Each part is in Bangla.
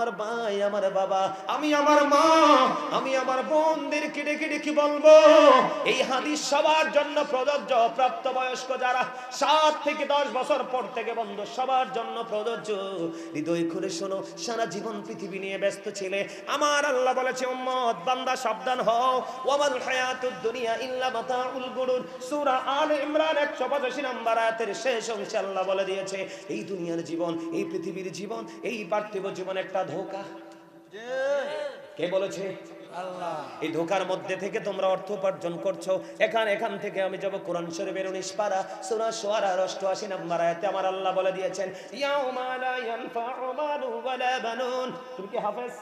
আমার ভাই, আমার বাবা, আমি আমার মা, আমি আমার বোনদেরকে ডেকে ডেকে বলব, এই হাদিস সবার জন্য প্রযোজ্য। প্রাপ্তবয়স্ক যারা সাত থেকে দশ বছর পর থেকে বন্ধ, সবার জন্য প্রযোজ্য। হৃদয় খুলে শোনো, সারা জীবন পৃথিবী নিয়ে ব্যস্ত ছিলে। আমার আল্লাহ বলেছে, উম্মত, বান্দা, সাবধান হও। ওয়ামাল হায়াতুদ দুনিয়া ইল্লা মাতাউল গুরুর। সূরা আলে ইমরান 185 নম্বর আয়াতের শেষ অংশে আল্লাহ বলে দিয়েছে, এই দুনিয়ার জীবন, এই পৃথিবীর জীবন, এই পার্থিব জীবন একটা ধোঁকা? কে বলেছে? এই ধোকার মধ্যে থেকে তোমরা অর্থ উপার্জন করছ। এখান এখান থেকে আমি যাব কোরআন শরীফের উনিশ পারা সূরা শুআরা অষ্টআশি নম্বর আয়াতে। আমার আল্লাহ বলে দিয়েছেন তুমি কি হাফেজ?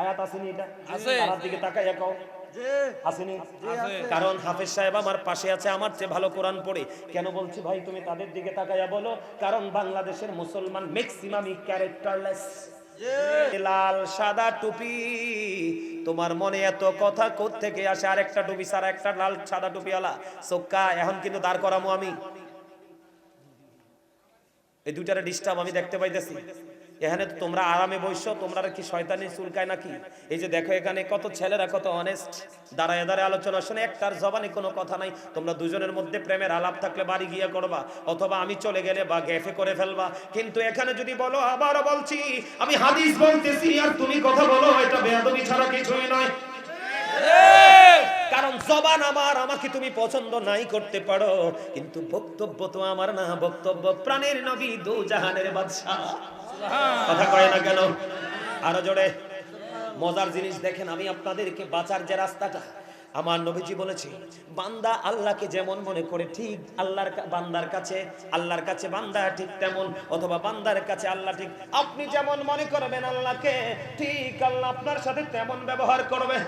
আয়াত আসেনি এটা? আছে। তার দিকে তাকাইয়া কও। আসেনি? কারণ হাফেজ সাহেব আমার পাশে আছে আমার চেয়ে ভালো কোরআন পড়ে। কেন বলছি ভাই তুমি তাদের দিকে তাকাইয়া বলো কারণ বাংলাদেশের মুসলমান ম্যাক্সিমামই ক্যারেক্টারলেস লাল সাদা টুপি। তোমার মনে এত কথা থেকে আসে? আর একটা টুপি সারা একটা লাল সাদা টুপি আলা সোক্কা, এখন কিন্তু দাঁড় করামো আমি। এই দুইটারে ডিস্টার্ব আমি দেখতে পাইতেছি। এখানে তোমরা আরামে বসছো, তোমরা কি শয়তানি চুলকায় নাকি? এই যে দেখো এখানে কত ছেলেরা, কত অনেস্ট দাঁড়ায় দাঁড়ায় আলোচনা শুনে একটার জবানে কোনো কথা নাই। তোমরা দুজনের মধ্যে প্রেমের আলাপ থাকলে বাড়ি গিয়ে করবা, অথবা আমি চলে গেলে বা গ্যাফে করে ফেলবা। কিন্তু এখানে যদি বলো আবারও বলছি, আমি হাদিস বলতেছি, আর তুমি কথা বলো, এটা বেয়াদবি ছাড়া কিছুই নয়। কারণ জবান আমার, আমাকে তুমি পছন্দ নাই করতে পারো। কিন্তু বক্তব্য তো আমার না, বক্তব্য প্রাণের নবী দু জাহানের বাদশাহ। কথা কয় না কেন? আরও জোরে। মজার জিনিস দেখেন, আমি আপনাদেরকে বাঁচার যে রাস্তাটা, আমার নবীজি বলেছে, বান্দা আল্লাহকে যেমন মনে করে ঠিক আল্লাহর বান্দার কাছে, আল্লাহর কাছে বান্দা ঠিক তেমন, অথবা বান্দার কাছে আল্লাহ ঠিক, আপনি যেমন মনে করবেন আল্লাহকে, ঠিক আল্লাহ আপনার সাথে তেমন ব্যবহার করবে।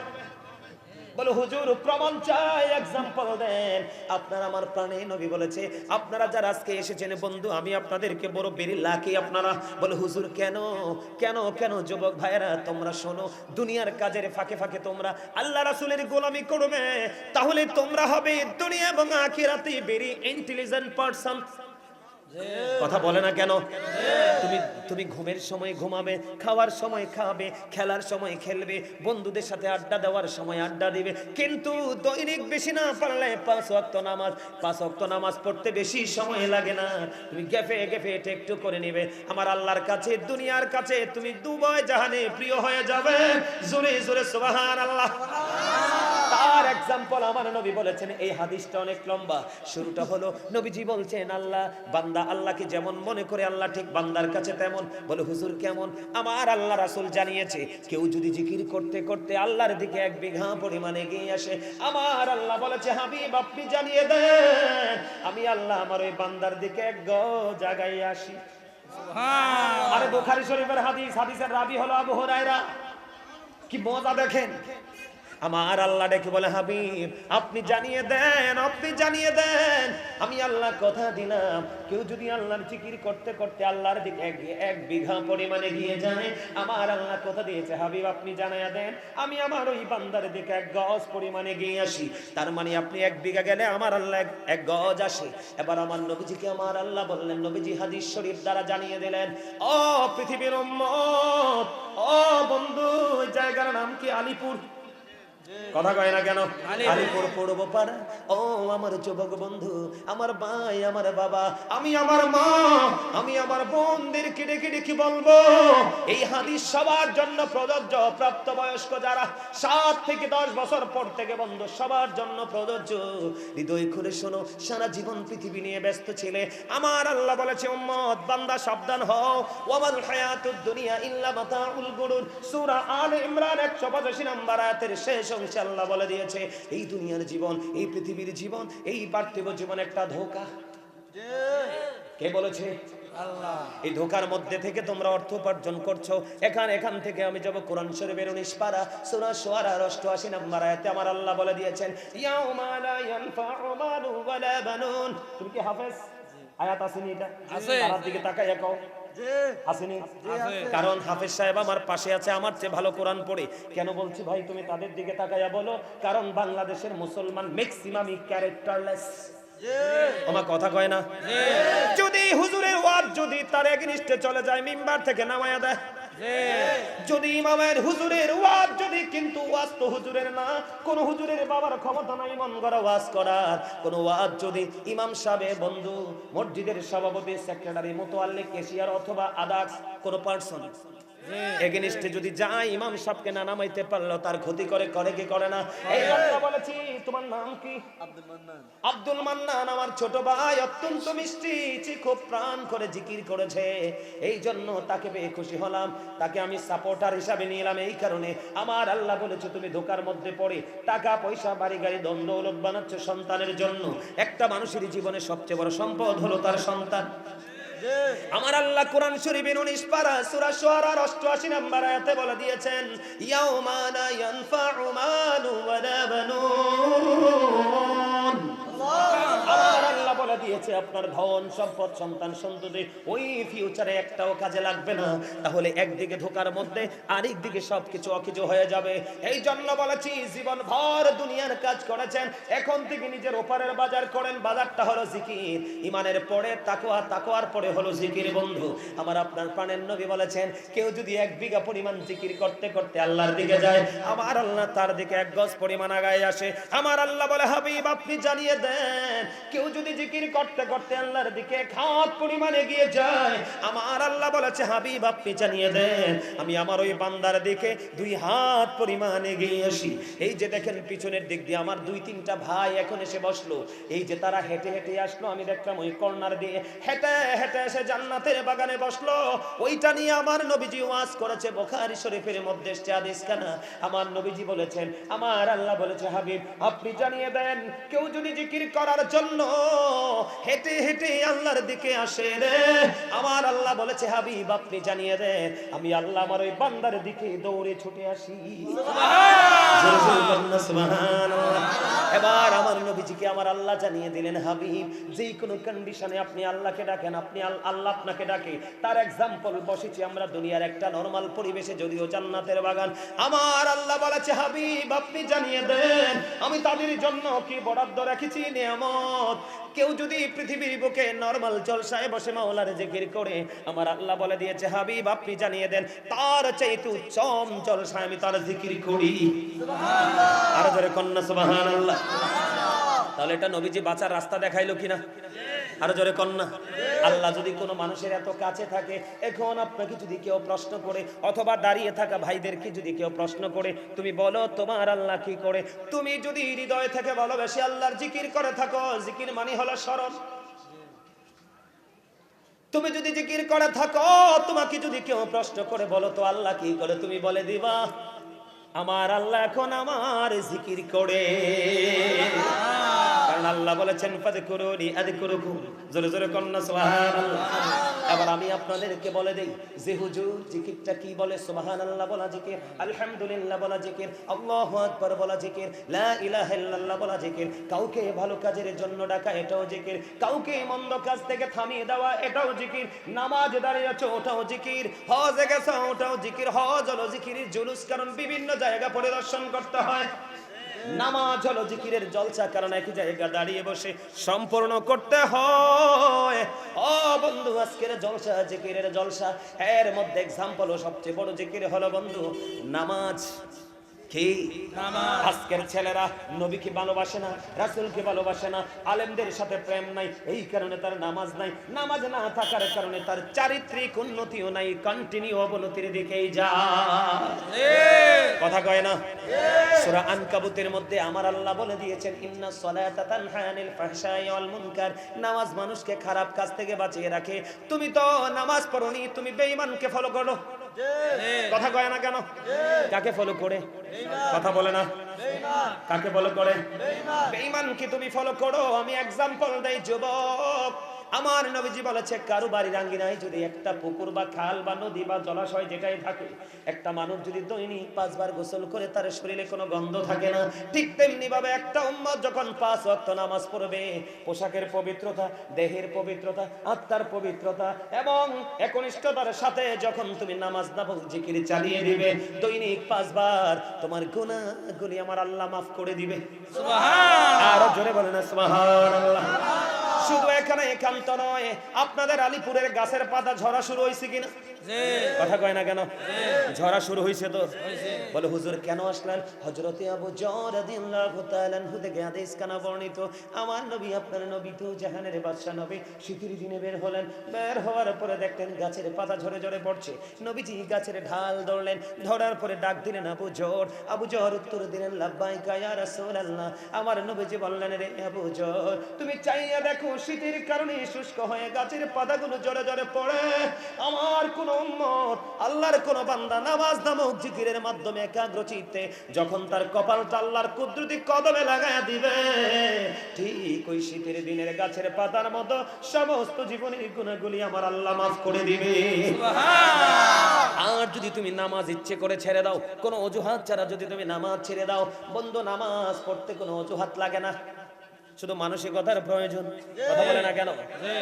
বলে, হুজুর, প্রমাণ চাই এক্সাম্পল দেন। আপনারা আমার প্রাণে নবী বলেছে, আপনারা যারা আজকে এসেছেন, বন্ধু, আমি আপনাদেরকে বড় বেরি লাকি আপনারা। বলে, হুজুর, কেন? কেন কেন, যুবক ভাইয়েরা, তোমরা শোনো, দুনিয়ার কাজের ফাঁকে ফাঁকে তোমরা আল্লাহ রাসুলের গোলামি করবে। তাহলে তোমরা হবে দুনিয়া এবং আখিরাতে বেরি ইন্টেলিজেন্ট পারসন কথা বলে না কেন? তুমি তুমি ঘুমের সময় ঘুমাবে, খাওয়ার সময় খাবে, খেলার সময় খেলবে, বন্ধুদের সাথে আড্ডা দেওয়ার সময় আড্ডা দিবে। কিন্তু দৈনিক বেশি না পারলে পাঁচ ওয়াক্ত নামাজ, পাঁচ ওয়াক্ত নামাজ পড়তে বেশি সময় লাগে না। তুমি গেফে গেফে একটু করে নিবে। আমার আল্লাহর কাছে, দুনিয়ার কাছে তুমি দুবয় জাহানে প্রিয় হয়ে যাবে। জোরে জোরে সুবহান আল্লাহ এক্সাম্পল আমার নবী বলেছেন এই হাদিসটা অনেক লম্বা। শুরুটা হলো নবীজি বলছেন আল্লাহ বান্দা আল্লাহকে যেমন মনে করে আল্লাহ ঠিক বান্দার কাছে তেমন। বলে হুজুর কেমন? আমার আল্লাহ রাসূল জানিয়েছে কেউ যদি জিকির করতে করতে আল্লাহর দিকে এক বিঘা পরিমাণে এগিয়ে আসে আমার আল্লাহ বলেছে হাবিব আপনি জানিয়ে দেন আমি আল্লাহ আমার ওই বান্দার দিকে এক গ জায়গায় আসি। আরে বুখারী শরীফের হাদিস হাদিসের রাবি হলো আবু হুরায়রা। কি মজা দেখেন। আমার আল্লাহ ডেকে বলে, হাবিব, আপনি জানিয়ে দেন, আপনি জানিয়ে দেন। আমি আল্লাহ কথা দিলাম। কেউ যদি আল্লাহর জিকির করতে করতে আল্লাহর দিকে এক- বিঘা পরিমাণে গিয়ে যায়, আমার আল্লাহ কথা দিয়েছে, হাবিব, আপনি জানাইয়া দেন, আমি আমার ওই বান্দার দিকে এক গজ পরিমাণে গিয়ে আসি। তার মানে আপনি এক বিঘা গেলে আমার আল্লাহ এক- গজ আসে। এবার আমার নবীজিকে আমার আল্লাহ বললেন, নবীজি হাদিস শরীফ দ্বারা জানিয়ে দিলেন, ও পৃথিবীর ও বন্ধু, জায়গার নাম কি আলিপুর? কথা কয় না কেন? আলিপুর পড়ব, পাড়া। ও, আমার যুবক বন্ধু, আমার ভাই, আমার বাবা, আমি আমার মা, আমি আমার বোনদের কেটে কেটে কি বলব, এই হাদিস সবার জন্য প্রযোজ্য। প্রাপ্তবয়স্ক যারা সাত থেকে দশ বছর পর থেকে বন্ধ, সবার জন্য প্রযোজ্য। হৃদয় খুলে শোনো, সারা জীবন পৃথিবী নিয়ে ব্যস্ত ছিলে। আমার আল্লাহ বলেছে, উম্মত, বান্দা, সাবধান হও। ওয়ামাল হায়াতুদ দুনিয়া ইল্লা মাতাউল গুরুর। সূরা আলে ইমরান 185 নম্বর আয়াতের শেষ অংশে আল্লাহ বলে দিয়েছে এই দুনিয়ার জীবন এই পৃথিবীর জীবন এই পার্থিব জীবন একটা ধোঁকা। কে বলেছে? এই ধোকার মধ্যে থেকে তোমরা অর্থ উপার্জন করছ। এখান এখান থেকে আমি যাব কোরআন শরীফের উনিশ পারা সূরা শুআরা অষ্টআশি নম্বর আয়াতে আমার আল্লাহ বলে দিয়েছেন তুমি কি হাফেজ? আয়াত আসেনি এটা? আছে। দিকে তাকাইয়া কও। আসেনি কারণ হাফেজ সাহেব আমার পাশে আছে আমার চেয়ে ভালো কোরআন পড়ে। কেন বলছি ভাই তুমি তাদের দিকে তাকাইয়া বলো কারণ বাংলাদেশের মুসলমান ম্যাক্সিমামই ক্যারেক্টারলেস আমার কথা কয় না? যদি হুজুরের ওয়াজ যদি তার এগনিস্টে চলে যায় মিম্বার থেকে নামায়া দেয়। যদি ইমামের হুজুরের ওয়াজ, যদি কিন্তু ওয়াজ তো হুজুরের না, কোন হুজুরের বাবার ক্ষমতা নাই মন করা ওয়াজ করার। কোন ওয়াজ যদি ইমাম সাহেব, বন্ধু, মসজিদের সভাপতি, সেক্রেটারি মোতোয়াল্লিক কেশিয়ার অথবা আদার্স কোন পার্সন এগেনিস্টে যদি যায় ইমাম সাহেবকে না নামাইতে পারল তার ক্ষতি করে করে কি করে না? এই কথা বলেছি তোমার নাম কি? আব্দুল মান্নান। আমার ছোট ভাই অত্যন্ত মিষ্টি চি খুব প্রাণ করে জিকির করেছে। এই জন্য তাকে পেয়ে খুশি হলাম। তাকে আমি সাপোর্টার হিসাবে নিলাম এই কারণে। আমার আল্লাহ বলেছে তুমি ধোকার মধ্যে পড়ে। টাকা পয়সা বাড়ি গাড়ি দ্বন্দ্ব দৌলত বানাচ্ছ সন্তানের জন্য। একটা মানুষের জীবনে সবচেয়ে বড় সম্পদ হলো তার সন্তান। আমার আল্লাহ কোরআন শরীফের 19 পারা, সূরা শুআরার 88 নম্বর আয়াতে বলে দিয়েছেন, ইয়াউমা লা ইয়ানফাউ মালু ওয়ালা বানুন। আল্লাহ দিয়েছে আপনার ধন, সম্পদ, সন্তান, সন্ততি, ওই ফিউচারে একটাও কাজে লাগবে না। তাহলে একদিকে ধোকার মধ্যে আরেক দিকে সবকিছু অকিছু হয়ে যাবে। এই জন্য বলেছি জীবন ভর দুনিয়ার কাজ করেছেন, এখন থেকে নিজের ওপারের বাজার করেন, বাজারটা হলো জিকির। ইমানের পরে তাকওয়া, তাকওয়ার পরে হলো জিকির, বন্ধু। আমার আপনার প্রাণের নবী বলেছেন, কেউ যদি এক বিঘা পরিমাণ জিকির করতে করতে আল্লাহর দিকে যায়, আমার আল্লাহ তার দিকে এক গজ পরিমাণ আগায় আসে। আমার আল্লাহ বলে, হাবিব, আপনি জানিয়ে দেন, কেউ যদি জিকির করতে করতে আল্লাহর দিকে খাত পরিমাণে এগিয়ে যায়। আমার আল্লাহ বলেছে, হাবিব, আপনি জানিয়ে দেন, আমি আমার ওই বান্দার দিকে দুই হাত পরিমাণ এগিয়ে আসি। এই যে দেখেন, পিছনের দিক দিয়ে আমার দুই তিনটা ভাই এখন এসে বসল। এই যে তারা হেঁটে হেঁটে আসলো, আমি দেখলাম ওই কর্নার দিয়ে হেঁটে হেঁটে এসে জান্নাতের বাগানে বসল। ওইটা নিয়ে আমার নবীজি ওয়াজ করেছে, বোখারি শরীফের মধ্যে এসছে আদেশ খানা আমার নবীজি বলেছেন, আমার আল্লাহ বলেছে, হাবিব, আপনি জানিয়ে দেন, কেউ যদি জিকির করার জন্য হেঁটে হেঁটে আল্লাহর দিকে আসে রে। আমার আল্লাহ বলেছে, হাবিব, আপনি জানিয়ে দেন, আমি আল্লাহ আমার ওই বান্দার দিকে দৌড়ে ছুটে আসি। এবার আমার নবীজিকে আমার আল্লাহ জানিয়ে দিলেন, হাবিব যে কোনো কন্ডিশনে আপনি আল্লাহকে ডাকেন, আপনি আল্লাহ আপনাকে ডাকে। তার এক্সাম্পল বসেছি আমরা দুনিয়ার একটা নরমাল পরিবেশে, যদিও জান্নাতের বাগান। আমার আল্লাহ বলেছে, হাবিব, আপনি জানিয়ে দেন, আমি তাদের জন্য কি বরাদ্দ রেখেছি নিয়ামত? কেউ যদি পৃথিবীর বুকে নরমাল জলসায় বসে মাওলার জিকির করে, আমার আল্লাহ বলে দিয়েছে, হাবিব, আপনি জানিয়ে দেন, তার চাইতে চম জলসায় আমি তার জিকির করি। আর ধরে কন্যা সুবাহান আল্লাহ তাহলে এটা নবীজি বাঁচার রাস্তা দেখাইলো কিনা? আরও জোরে কন্যা। আল্লাহ যদি কোনো মানুষের এত কাছে থাকে, এখন আপনাকে যদি কেউ প্রশ্ন করে, অথবা দাঁড়িয়ে থাকা ভাইদেরকে যদি কেউ প্রশ্ন করে, তুমি বলো, তোমার আল্লাহ কি করে? তুমি যদি হৃদয় থেকে বলো বেশি আল্লাহর জিকির করে থাকো, জিকির মানে হলো স্মরণ। তুমি যদি জিকির করে থাকো, তোমাকে যদি কেউ প্রশ্ন করে বলো, তো আল্লাহ কি করে? তুমি বলে দিবা আমার আল্লাহ এখন আমার জিকির করে। কারণ আল্লাহ বলেছেন ফাদে করুন আদি করুন জোরে জোরে কন্যা, সুবহানাল্লাহ। এবার আমি আপনাদেরকে বলে দেই, যে হুজুর জিকিরটা কি বলে? সুবহানাল্লাহ বলা জিকির, আলহামদুলিল্লাহ বলা জিকির, আল্লাহু আকবার বলা জিকির, লা ইলাহা ইল্লাল্লাহ বলা জিকির, কাউকে ভালো কাজের জন্য ডাকা এটাও জিকির, কাউকে মন্দ কাজ থেকে থামিয়ে দেওয়া এটাও জিকির, নামাজ দাঁড়িয়েছে ওটাও জিকির, হজে গেছে ওটাও জিকির, হজ হলো জিকিরের জুলুস, কারণ বিভিন্ন জায়গা পরিদর্শন করতে হয়। নামাজ হলো জিকিরের জলসা, কারণ একই জায়গা দাঁড়িয়ে বসে সম্পূর্ণ করতে হয়। ও বন্ধু, আজকের জলসা জিকিরের জলসা, এর মধ্যে এক্সাম্পল সবচেয়ে বড় জিকির হলো বন্ধু, নামাজ। কি? আজকের ছেলেরা নবীকে ভালোবাসে না, রাসূলকে ভালোবাসে না, আলেমদের সাথে প্রেম নাই, এই কারণে তার নামাজ নাই। নামাজ না থাকার কারণে তার চারিত্রিক উন্নতিও নাই কন্টিনিউ অবনতির দিকেই যায়। কথা কয় না? সূরা আনকাবুতের মধ্যে আমার আল্লাহ বলে দিয়েছেন, ইন্না সলাতা তানহা মুনকার। নামাজ মানুষকে খারাপ কাজ থেকে বাঁচিয়ে রাখে। তুমি তো নামাজ পড়োনি, তুমি বেঈমানকে ফলো করো। কথা কয় না কেন? কাকে ফলো করে? কথা বলে না। কাকে ফলো করে? বেঈমানকে তুমি ফলো করো। আমি এক্সাম্পল দেই যুবক। আমার নবীজি বলেছে কারও বাড়ির আঙ্গিনায় যদি একটা পুকুর বা খাল বা নদী বা জলাশয় যেটাই থাকে একটা মানুষ যদি দৈনিক পাঁচবার গোসল করে তার শরীরে কোনো গন্ধ থাকে না। ঠিক তেমনি ভাবে একটা উম্মত যখন পাঁচ ওয়াক্ত নামাজ পড়বে পোশাকের পবিত্রতা দেহের পবিত্রতা আত্মার পবিত্রতা এবং একনিষ্ঠতার সাথে যখন তুমি নামাজ নামাজ জিকির চালিয়ে দিবে দৈনিক পাঁচবার তোমার গুনাহগুলি আমার আল্লাহ মাফ করে দিবে। আরও জোরে বলে না সুবহানাল্লাহ। শুধু এখানে একান্ত নয়। আপনাদের আলিপুরের গাছের পাতা ঝরা শুরু হয়েছে কিনা? কথা কয় না কেন? ঝরা শুরু হয়েছে তো? বলে হুজুর কেন আসলেন? হজরতে আবু জর রাদিয়াল্লাহু তাআলা থেকে হাদিস কানা বর্ণিত। আমার নবী আপনার নবী তো জাহানের বাদশা নবী। শীতের দিনে বের হলেন। বের হওয়ার পরে দেখলেন গাছের পাতা ঝরে ঝরে পড়ছে। নবীজি গাছের ঢাল ধরলেন। ধরার পরে ডাক দিলেন আবু জর আবু জর উত্তর দিলেন লাব্বাইকা ইয়া রাসূলুল্লাহ। আমার নবীজি বললেন রে আবু জর তুমি চাইয়া দেখো শীতের কারণে শুষ্ক হয়ে গাছের পাতাগুলো জরে জরে পড়ে। আমার কোন উম্মত আল্লাহর কোন বান্দা নামাজ নামক জিকিরের মাধ্যমে একাগ্র চিত্তে যখন তার কপালটা আল্লাহর কুদরতি কদমে লাগায়া দিবে ঠিক ওই শীতের দিনের গাছের পাতার মতো সমস্ত জীবনের গুণাগুলি আমার আল্লাহ মাফ করে দিবে। আর যদি তুমি নামাজ ইচ্ছে করে ছেড়ে দাও কোনো অজুহাত ছাড়া যদি তুমি নামাজ ছেড়ে দাও বন্ধু নামাজ পড়তে কোনো অজুহাত লাগে না। শুধু মানসিকতার প্রয়োজন। কথা বলে না কেন?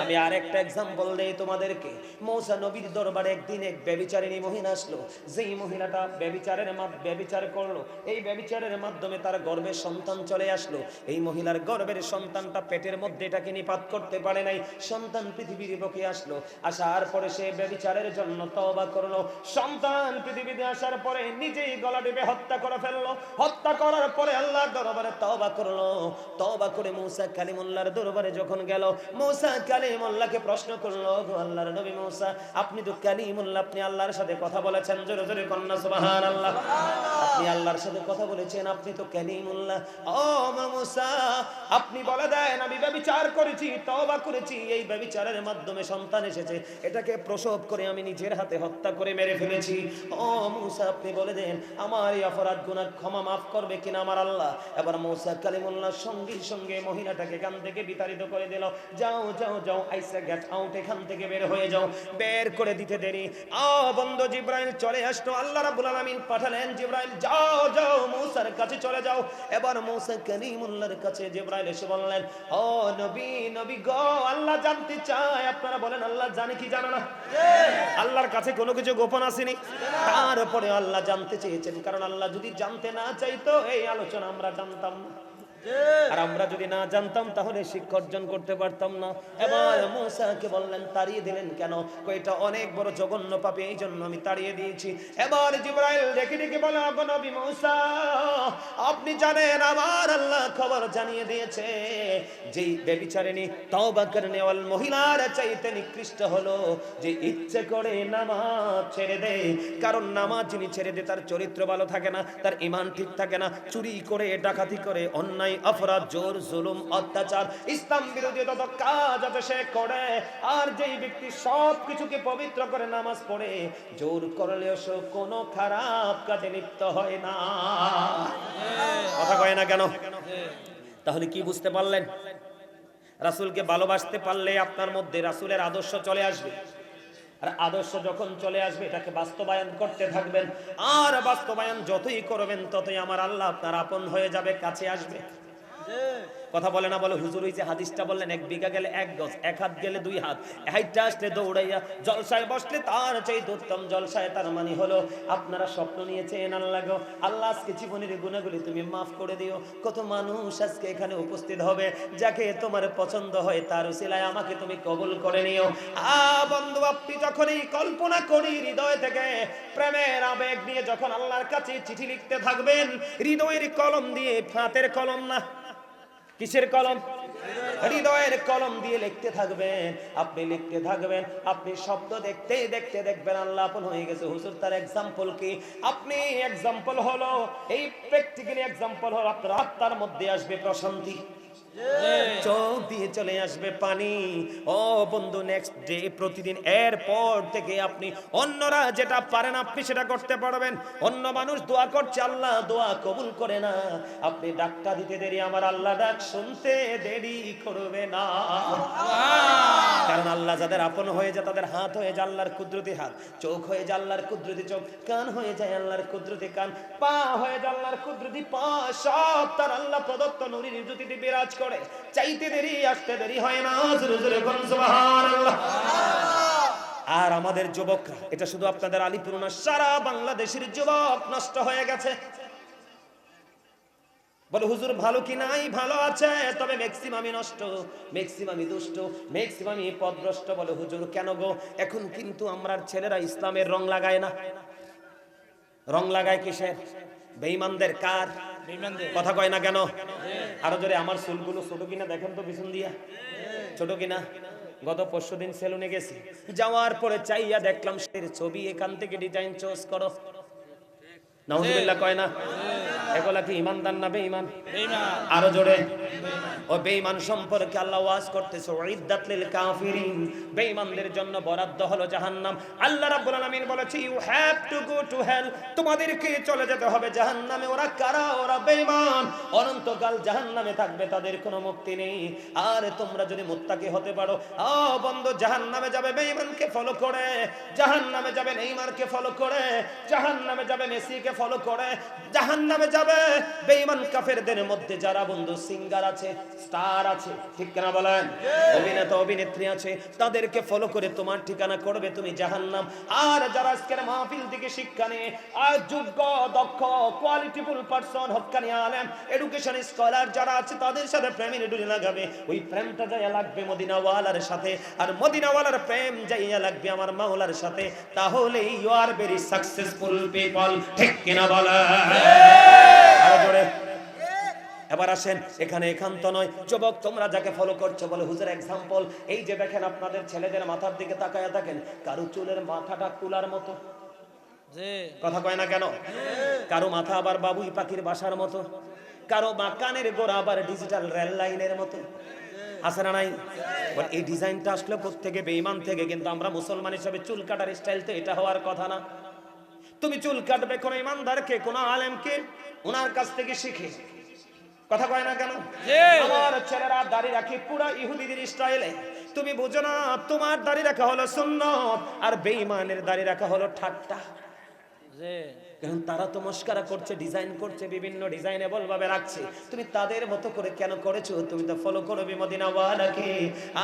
আমি আরেকটা এক্সাম্পল দেই তোমাদেরকে। মৌসা নবীর দরবারে একদিন এক ব্যবিচারিণী মহিলা আসলো। যেই মহিলাটা ব্যবিচারের ব্যবিচার করল, এই ব্যবিচারের মাধ্যমে তার গর্ভের সন্তান চলে আসলো। এই মহিলার গর্ভের সন্তানটা পেটের মধ্যে এটাকে নিপাত করতে পারে নাই। সন্তান পৃথিবীর বুকে আসলো। আসার পরে সে ব্যবিচারের জন্য তওবা করল। সন্তান পৃথিবীতে আসার পরে নিজেই গলা টিপে হত্যা করে ফেলল। হত্যা করার পরে আল্লাহর দরবারে তওবা করল। তওবা করে মৌসা কালিমুল্লাহর দরবারে যখন গেল, মৌসা কালিমুল্লাহকে প্রশ্ন করল আল্লাহর নবী মৌসা, আপনি তো কালিমুল্লাহ আপনি আল্লাহর সাথে কথা বলেছেন, জোরে জোরে কন্যা আপনি আল্লাহর সাথে কথা বলেছেন, আপনি তো কালিমুল্লাহ ও মৌসা, আপনি বলে দেন, আমি করেছি, তওবা করেছি, এই মাধ্যমে সন্তান এসেছে। এটাকে প্রসব করে আমি নিজের হাতে হত্যা করে মেরে ফেলেছি। ও মৌসা, আপনি বলে দেন, আমার এই অপরাধ গুনাহ ক্ষমা মাফ করবে কিনা আমার আল্লাহ? এবার মৌসা কালিমুল্লাহ সঙ্গে সঙ্গে মহিলাটাকে এখান থেকে বিতাড়িত করে দিল। যাও যাও যাও, আইসা গেট আউট এখান থেকে বের হয়ে যাও। বের করে দিতে দেরি। আ, বন্ধ জিব্রাইল, চলে আসতো আল্লাহ রাব্বুল আলামিন পাঠালেন জিব্রাইল, যাও যাও, মূসার কাছে চলে যাও। এবার মূসা কালিমুল্লাহর কাছে জিব্রাইল এসে বললেন, ও নবী নবী গো, আল্লাহ জানতে চায়। আপনারা বলেন, আল্লাহ জানে কি জানে না? আল্লাহর কাছে কোনো কিছু গোপন আসেনি। তারপরে আল্লাহ জানতে চেয়েছেন। কারণ আল্লাহ যদি জানতে না চাইতো, এই আলোচনা আমরা জানতাম না। আর আমরা যদি না জানতাম, তাহলে শিক্ষা অর্জন করতে পারতাম না। এবার বললেন, তাড়িয়ে দিলেন কেন? কইটা অনেক বড় জঘন্য পাপে, এই জন্য আমি তাড়িয়ে দিয়েছি। এবার জিব্রাইল নবী আপনি জানেন আল্লাহ খবর জানিয়ে দিয়েছে বেবিচারিণী মহিলার চাইতে নিকৃষ্ট হলো, যে ইচ্ছে করে নামাজ ছেড়ে দেয়। কারণ নামাজ যিনি ছেড়ে দেয়, তার চরিত্র ভালো থাকে না, তার ইমান ঠিক থাকে না, চুরি করে, ডাকাতি করে, অন্যায় অপরাধ, জোর, জুলুম, অত্যাচার, ইসলাম বিরোধী তত কাজ আছে সে করে। আর যেই ব্যক্তি সব কিছুকে পবিত্র করে নামাজ পড়ে, জোর করলেও সে কোনো খারাপ কাজে লিপ্ত হয় না। কথা কয় না কেন? তাহলে কি বুঝতে পারলেন? রাসূলকে ভালোবাসতে পারলে আপনার মধ্যে রাসূলের আদর্শ চলে আসবে। আর আদর্শ যখন চলে আসবে, এটাকে বাস্তবায়ন করতে থাকবেন। আর বাস্তবায়ন যতই করবেন, ততই আমার আল্লাহ আপনার আপন হয়ে যাবে, কাছে আসবে। কথা বলে না বলে হুজুর ওই যে হাদিসটা বললেন, এক বিঘা গেলে এক গজ, এক হাত গেলে দুই হাত। হাইটটা আসলে দৌড়াইয়া জলসায় বসলে তার চাই উত্তম জলসায় তার মানে হলো, আপনারা স্বপ্ন নিয়েছেন আল্লাহ গো। আল্লাহ আজকে জীবনের গুণাগুলি তুমি মাফ করে দিও। কত মানুষ আজকে এখানে উপস্থিত হবে, যাকে তোমার পছন্দ হয় তার উসিলায় আমাকে তুমি কবুল করে নিও। আ বন্ধু, আপনি যখন এই কল্পনা করি হৃদয় থেকে, প্রেমের আবেগ নিয়ে যখন আল্লাহর কাছে চিঠি লিখতে থাকবেন, হৃদয়ের কলম দিয়ে হাতের কলম না। কিসের কলম? হৃদয়ের কলম দিয়ে লিখতে থাকবেন। আপনি লিখতে থাকবেন। আপনি শব্দ দেখতে দেখতে দেখবেন, আল্লাহ আপন হয়ে গেছে। হুজুর, তার এক্সাম্পল কি? আপনি এক্সাম্পল হলো, এই প্র্যাকটিক্যালি এক্সাম্পল হলো আপনার আত্মার মধ্যে আসবে প্রশান্তি। চোখ দিয়ে চলে আসবে পানি। ও বন্ধু নেক্সট ডে প্রতিদিন এর পর থেকে আপনি অন্যরা যেটা পারেন আপনি সেটা করতে পারবেন। অন্য মানুষ দোয়া করছে আল্লাহ দোয়া কবুল করে না। আপনি ডাক্তার দিতে দেরি আমার আল্লাহ ডাক শুনতে দেরি করবে না। কারণ আল্লাহ যাদের আপন হয়ে যায় তাদের হাত হয়ে যায় আল্লাহর কুদরতি হাত। চোখ হয়ে যায় আল্লাহর কুদরতি চোখ। কান হয়ে যায় আল্লাহর কুদরতি কান। পা হয়ে যায় আল্লাহর কুদরতি পা। সব তার আল্লাহ প্রদত্ত নুরির জ্যোতিতে বিরাজ করে। চাইতে দেরি, আসতে দেরি হয় না। আর আমাদের যুবকরা, এটা শুধু আপনাদের আলিপুর না, সারা বাংলাদেশের যুবক নষ্ট হয়ে গেছে। বলে, হুজুর, ভালো কি নাই? ভালো আছে, তবে ম্যাক্সিমামই নষ্ট ম্যাক্সিমামই দুষ্ট ম্যাক্সিমামই পদভ্রষ্ট। বলে, হুজুর, কেন গো? এখন কিন্তু আমরা ছেলেরা ইসলামের রং লাগায় না। রং লাগায় কিসের? বেঈমানদের কার। কথা কয় না কেন? আরও জোরে, আমার চুলগুলো ছোট কিনা দেখেন তো পিছন দিয়া। ছোট কিনা? গত পরশু দিন সেলুনে গেছি। যাওয়ার পরে চাইয়া দেখলাম সের ছবি, এখান থেকে ডিজাইন চোজ করো। নাউজুবিল্লাহ কয় না? এগুলা কি ইমানদার না বেঈমান? আরও জোরে। ও বেঈমান সম্পর্কে আল্লাহ ওয়াজ করতেছে লিল কাফিরিন। বেঈমানদের জন্য বরাদ্দ হলো জাহান্নাম। আল্লাহ রাব্বুল আলামিন বলেছে you have to go to hell তোমাদেরকে চলে যেতে হবে জাহান্নামে। ওরা কারা? ওরা বেঈমান। অনন্তকাল জাহান্নামে থাকবে তাদের কোনো মুক্তি নেই। আর তোমরা যদি মুত্তাকি হতে পারো আ বন্ধ জাহান্নামে যাবে বেঈমানকে ফলো করে। জাহান্নামে যাবে নেইমারকে ফলো করে। জাহান্নামে যাবে মেসিকে ফলো করে। জাহান্নামে যাবে বেঈমান কাফেরদের মধ্যে যারা বন্ধু সিঙ্গার আছে স্টার আছে ঠিক কিনা বলেন? অভিনেতা অভিনেত্রী আছে তাদেরকে ফলো করে তোমার ঠিকানা করবে তুমি জাহান্নাম। আর যারা আজকের মাহফিল থেকে শিক্ষা নিয়ে আর যোগ্য দক্ষ কোয়ালিটিফুল পারসন হক্কানি আলেম এডুকেশন স্কলার যারা আছে তাদের সাথে প্রেমের ডুরি লাগাবে। ওই প্রেমটা যাইয়া লাগবে মদিনাওয়ালার সাথে আর মদিনাওয়ালার প্রেম যাইয়া লাগবে আমার মাওলার সাথে। তাহলে you are very successful people ঠিক কিনা বলেন? আরও জোরে। এবার আসেন এখানে একান্ত নয়। যুবক তোমরা যাকে ফলো করছ বলে হুজুর এক্সাম্পল এই যে দেখেন আপনাদের ছেলেদের মাথার দিকে তাকায়া থাকেন কারও চুলের মাথাটা কুলার মতো। কথা কয় না কেন? কারও মাথা আবার বাবুই পাখির বাসার মতো। কারও বা কানের গোড়া আবার ডিজিটাল রেল লাইনের মতো। আছে না নাই? এই ডিজাইনটা আসলে থেকে বেঈমান থেকে। কিন্তু আমরা মুসলমান হিসেবে চুল কাটার স্টাইল তো এটা হওয়ার কথা না। তুমি চুল কাটবে কোন ইমানদারকে কোন আলেমকে ওনার কাছ থেকে শিখে। কথা কয় না কেন। আমার ছেলেরা দাড়ি রাখি পুরো ইহুদিদের স্টাইলে। তুমি বুঝো না তোমার দাড়ি রাখা হলো সুন্নত আর বেঈমানের দাড়ি রাখা হলো ঠাট্টা। জি। কারণ তারা তো মস্কারা করছে ডিজাইন করছে, বিভিন্ন ডিজাইনেবল ভাবে রাখছে। তুমি তাদের মতো করে কেন করেছ? তুমি তো ফলো করবে মদিনাওয়ালাকে।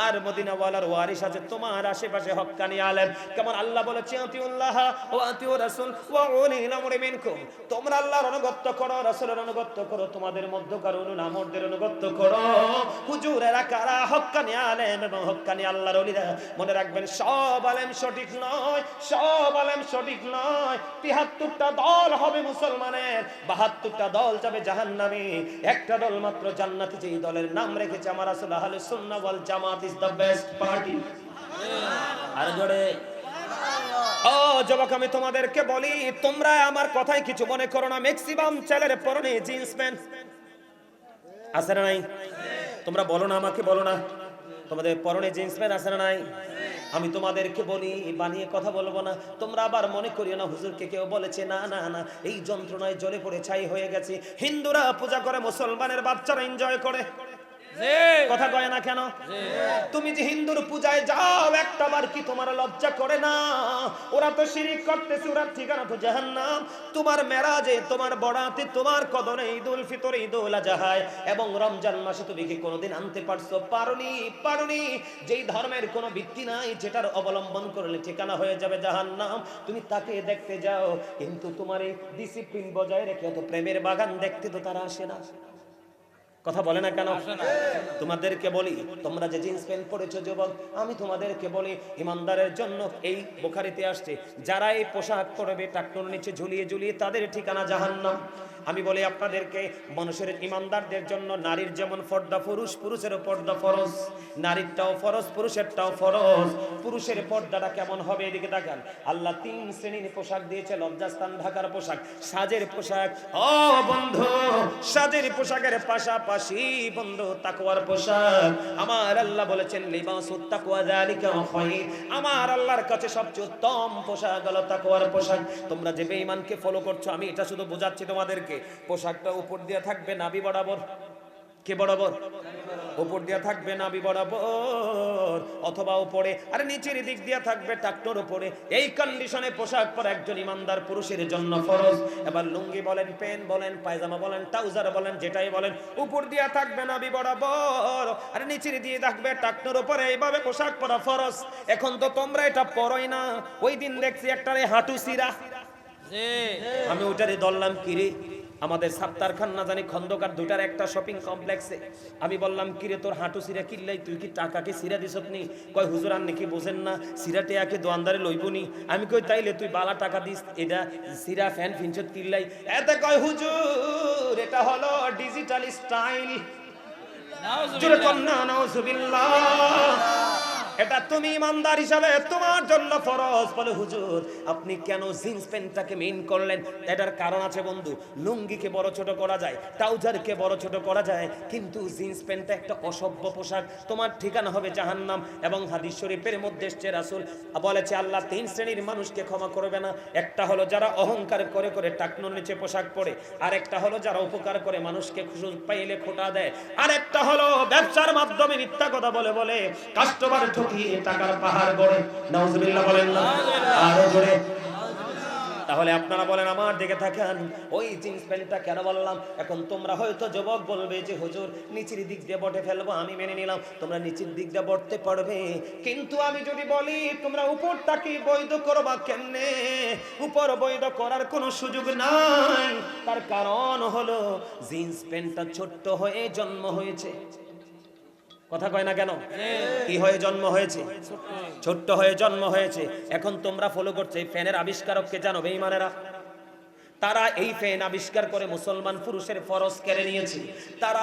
আর মদিনাওয়ালার ওয়ারিস আছে, তোমার আশেপাশে হক্কানি আলেম। কেমন আল্লাহ বলেছে, আতিউল্লাহ ও আতিউ রাসূল ওয়া উলিল আমরি মিনকুম। তোমরা আল্লাহর অনুগত্য করো, রাসূলের অনুগত্য করো, তোমাদের মধ্যকার উলুল আমরদের অনুগত্য করো। হুজুরেরা কারা? হক্কানি আলেম এবং হক্কানি আল্লাহর ওলিরা মনে রাখবেন, সব আলেম সঠিক নয়, সব আলেম সঠিক নয়। তিহাত্তরটা দল হবে মুসলমানের। বাহাত্তরটা দল যাবে জাহান্নামে। একটা দল মাত্র জান্নাতি, যেই দলের নাম রেখেছে আমার আসলে আহলে ওয়াল জামাত ইজ দ্য বেস্ট পার্টি। আর জোরে। আমি তোমাদেরকে বলি, তোমরা আমার কথায় কিছু মনে করো না। ম্যাক্সিমাম ছেলের পরনে জিন্স প্যান্ট আছে না নাই? তোমরা বলো না, আমাকে বলো না। তোমাদের পরনে জিন্স প্যান্ট আছে না নাই? আমি তোমাদেরকে বলি, বানিয়ে কথা বলব না। তোমরা আবার মনে করিও না, হুজুরকে কেউ বলেছে, না না না, এই যন্ত্রণায় জ্বলে পড়ে, ছাই হয়ে গেছে। হিন্দুরা পূজা করে, মুসলমানের বাচ্চারা এনজয় করে। কথা কয় না কেন? তুমি যে হিন্দুর পূজায় যাও একটা বার কি তোমার লজ্জা করে না? ওরা তো শিরিক করতেছে ওরা ঠিকানা তো জাহান্নাম। তোমার মেরাজে তোমার বড়াতে তোমার কদরে ঈদুল ফিতর ঈদুল আজহায়। এবং রমজান মাসে তুমি কি কোনোদিন আনতে পারছ? পারোনি পারোনি। যেই ধর্মের কোনো ভিত্তি নাই যেটার অবলম্বন করলে ঠিকানা হয়ে যাবে জাহান্নাম। তুমি তাকে দেখতে যাও কিন্তু তোমার এই ডিসিপ্লিন বজায় রেখে তো প্রেমের বাগান দেখতে তো তারা আসে না। কথা বলে না কেন? তোমাদেরকে বলি তোমরা যে জিন্স প্যান্ট পরেছো যুবক আমি তোমাদেরকে বলি ইমানদারের জন্য এই বোখারিতে আসছে যারা এই পোশাক পরবে ট্রাক্টর নিচে ঝুলিয়ে ঝুলিয়ে তাদের ঠিকানা জাহান্নাম। আমি বলি আপনাদেরকে, মানুষের ইমানদারদের জন্য নারীর যেমন পর্দা পুরুষ, পুরুষেরও পর্দা ফরজ। নারীরটাও ফরজ, পুরুষেরটাও ফরজ। পুরুষের পর্দাটা কেমন হবে এদিকে দেখান আল্লাহ তিন শ্রেণির পোশাক দিয়েছে, লজ্জাস্থান ঢাকার পোশাক। সাজের পোশাক, ও বন্ধু, সাজের পোশাকের পাশাপাশি বন্ধু, তাকওয়ার পোশাক। আমার আল্লাহ বলেছেন লিবাসুত তাকওয়া যালিকা খায়র আমার আল্লাহর কাছে সবচেয়ে উত্তম পোশাক হলো তাকওয়ার পোশাক। তোমরা যে বেঈমানকে ফলো করছ, আমি এটা শুধু বোঝাচ্ছি তোমাদেরকে। পোশাকটা উপর দিয়ে থাকবে নাভি বরাবর। কে বরাবর? উপর দিয়া থাকবে নাবি বরাবর। অথবা উপরে আর নিচের দিক দিয়া থাকবে টাকটোর উপরে। এই কন্ডিশনে পোশাক পরা একজন ইমানদার পুরুষের জন্য ফরজ। এবার লুঙ্গি বলেন পেন বলেন পায়জামা বলেন ট্রাউজার বলেন যেটাই বলেন উপর দিয়া থাকবে নাবি বরাবর। আর নিচের দিয়ে থাকবে ট্রাক্টর উপরে এইভাবে পোশাক পরা ফরজ। এখন তো তোমরা এটা পরোই না। ওই দিন দেখছি একটা হাঁটু সিরা আমি ওটারে দললাম কিরে? আমাদের সাপ্তার খান না জানি খন্দকার দুটার একটা শপিং কমপ্লেক্সে আমি বললাম কিরে তোর হাঁটু সিরা কিনলাই তুই কি টাকাকে সিরা দিছত নি? কয় হুজুর আর নাকি বোঝেন না সিরা টেয়াকে দোয়ানদারে লইবনি আমি কই তাইলে তুই বালা টাকা দিস এটা সিরা ফ্যান ফিনছত কিনলাই এতে কয় হুজুর এটা হলো ডিজিটাল স্টাইল জোরে নাউজুবিল্লাহ এটা তুমি ইমানদার হিসাবে তোমার জন্য ফরজ। বলে, হুজুর, আপনি কেন জিন্স প্যান্টটাকে মেইন করলেন? এটার কারণ আছে বন্ধু, লুঙ্গিকে বড় ছোট করা যায়, ট্রাউজারকে বড় ছোট করা যায়, কিন্তু জিন্স প্যান্টটা একটা অসভ্য পোশাক। তোমার ঠিকানা হবে জাহান্নাম এবং হাদিস শরীফের মধ্যে এসছে রাসূল। বলেছে, আল্লাহ তিন শ্রেণির মানুষকে ক্ষমা করবে না। একটা হলো যারা অহংকার করে করে টাকনোর নিচে পোশাক পরে, আর একটা হলো যারা উপকার করে মানুষকে সুযোগ পাইলে খোটা দেয়। আর একটা হলো ব্যবসার মাধ্যমে মিথ্যা কথা বলে বলে কাস্টমার ঠকিয়ে টাকার পাহাড় গড়ে, নাউজুবিল্লাহ বলেন না, আরও জোরে। তাহলে আপনারা বলেন, আমার দিকে থাকেন ওই জিন্স প্যান্টটা কেন বললাম? এখন তোমরা হয়তো যুবক বলবে যে, হুজুর, নিচের দিক দিয়ে বটে ফেলব, আমি মেনে নিলাম, তোমরা নিচের দিক দিয়ে বটতে পারবে। কিন্তু আমি যদি বলি, তোমরা উপরটাকে বৈধ করবা কেমনে? উপর বৈধ করার কোনো সুযোগ নাই। তার কারণ হলো, জিন্স প্যান্টটা ছোট্ট হয়ে জন্ম হয়েছে। কথা কয় না কেন? কি হয়ে জন্ম হয়েছে? ছোট্ট হয়ে জন্ম হয়েছে। এখন তোমরা ফলো করছ। এই ফ্যানের আবিষ্কারককে জানো বেঈমানেরা। তারা এই ফ্যান আবিষ্কার করে মুসলমান পুরুষের ফরজ কেড়ে নিয়েছে। তারা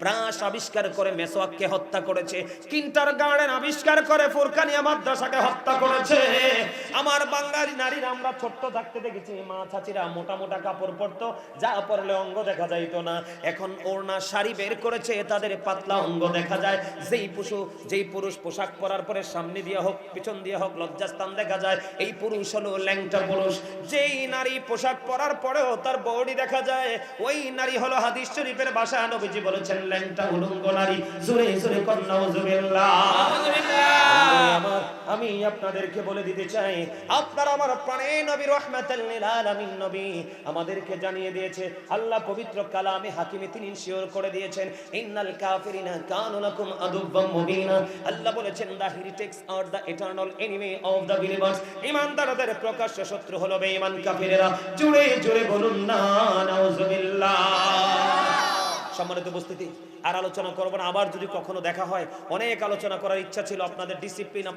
ব্রাশ আবিষ্কার করে মেসোয়াককে হত্যা করেছে। কিন্টার গার্ডেন আবিষ্কার করে ফুরকানিয়া মাদ্রাসাকে হত্যা করেছে। আমার বাঙালি নারীরা, আমরা ছোট্ট থাকতে দেখেছি, মা চাচিরা মোটা মোটা কাপড় পরতো, যা পরলে অঙ্গ দেখা যাইত না। এখন ওড়না শাড়ি বের করেছে, তাদের পাতলা অঙ্গ দেখা যায়। যেই পশু, যেই পুরুষ পোশাক পরার পরে সামনে দিয়ে হোক, পিছন দিয়ে হোক, লজ্জাস্থান দেখা যায়। এই পুরুষ হলো ল্যাংটা পুরুষ। যেই নারী পোশাক পরার পরেও তার বডি দেখা যায় ওই নারী হলো হাদিস শরীফের ভাষা। নবীজি বলেছেন ল্যাংটা উলঙ্গ নারী জোরে জোরে কন্যা আমার আমি আপনাদেরকে বলে দিতে চাই আপনার আমার প্রাণে নবী রহমাতাল লিল আলামিন নবী আমাদেরকে জানিয়ে দিয়েছে আল্লাহ পবিত্র কালামে হাকিমে তিনি শিওর করে দিয়েছেন ইন্নাল কাফিরিনা কানু লাকুম আদুব্বাম মুবিনা। আল্লাহ বলেছেন the heretics are the eternal enemy of the believers. ইমানদারদের প্রকাশ্য শত্রু হলো বেঈমান কাফিরেরা। জুড়ে জুড়ে বলুন না সম্মানিত উপস্থিতি, আর আলোচনা করব না। আবার যদি কখনো দেখা হয়, অনেক আলোচনা করার ইচ্ছা ছিল আপনাদের ডিসিপ্লিন আপনাদের